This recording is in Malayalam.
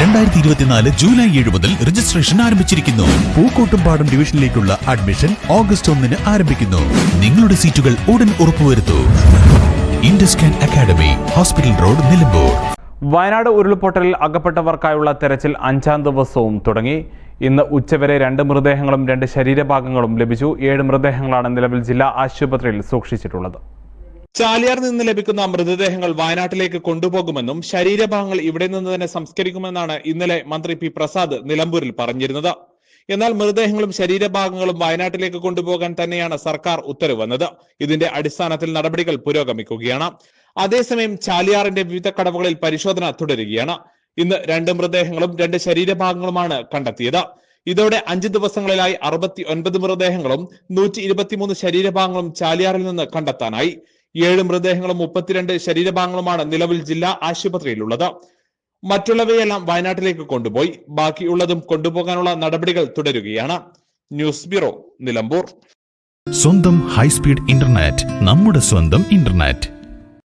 രണ്ടായിരത്തി ഇരുപത്തിനാല് ജൂലൈ ഏഴ് മുതൽ രജിസ്ട്രേഷൻ ആരംഭിച്ചിരിക്കുന്നു. പൂക്കോട്ടുംപാടം ഡിവിഷനിലേക്കുള്ള അഡ്മിഷൻ ഓഗസ്റ്റ് ഒന്നിന് ആരംഭിക്കുന്നു. നിങ്ങളുടെ സീറ്റുകൾ ഉടൻ ഉറപ്പുവരുത്തൂ. Induscan academy hospital road Nilambur. Wayanad ഉരുൾപൊട്ടലിൽ അകപ്പെട്ടവർക്കായുള്ള തെരച്ചിൽ അഞ്ചാം ദിവസവും തുടങ്ങി. ഇന്ന് ഉച്ചവരെ രണ്ട് മൃതദേഹങ്ങളും രണ്ട് ശരീരഭാഗങ്ങളും ലഭിച്ചു. ഏഴ് മൃതദേഹങ്ങളാണ് നിലവിൽ ജില്ലാ ആശുപത്രിയിൽ സൂക്ഷിച്ചിട്ടുള്ളത്. ചാലിയാറിൽ നിന്ന് ലഭിക്കുന്ന മൃതദേഹങ്ങൾ വയനാട്ടിലേക്ക് കൊണ്ടുപോകുമെന്നും ശരീരഭാഗങ്ങൾ ഇവിടെ നിന്ന് തന്നെ സംസ്കരിക്കുമെന്നാണ് ഇന്നലെ മന്ത്രി പി പ്രസാദ് നിലമ്പൂരിൽ പറഞ്ഞിരുന്നത്. എന്നാൽ മൃതദേഹങ്ങളും ശരീരഭാഗങ്ങളും വയനാട്ടിലേക്ക് കൊണ്ടുപോകാൻ തന്നെയാണ് സർക്കാർ ഉത്തരവ് വന്നത് ഇതിന്റെ അടിസ്ഥാനത്തിൽ നടപടികൾ പുരോഗമിക്കുകയാണ്. അതേസമയം ചാലിയാറിന്റെ വിവിധ കടവുകളിൽ പരിശോധന തുടരുകയാണ്. ഇന്ന് രണ്ട് മൃതദേഹങ്ങളും രണ്ട് ശരീരഭാഗങ്ങളുമാണ് കണ്ടെത്തിയത്. ഇതോടെ അഞ്ച് ദിവസങ്ങളിലായി അറുപത്തി ഒൻപത് മൃതദേഹങ്ങളും നൂറ്റി ഇരുപത്തിമൂന്ന് ശരീരഭാഗങ്ങളും ചാലിയാറിൽ നിന്ന് കണ്ടെത്താനായി. ഏഴ് മൃതദേഹങ്ങളും മുപ്പത്തിരണ്ട് ശരീരഭാഗങ്ങളുമാണ് നിലവിൽ ജില്ലാ ആശുപത്രിയിലുള്ളത്. മറ്റുള്ളവയെല്ലാം വയനാട്ടിലേക്ക് കൊണ്ടുപോയി. ബാക്കിയുള്ളതും കൊണ്ടുപോകാനുള്ള നടപടികൾ തുടരുകയാണ്. News bureau Nilambur. സ്വന്തം ഹൈസ്പീഡ് ഇന്റർനെറ്റ് നമ്മുടെ സ്വന്തം ഇന്റർനെറ്റ്.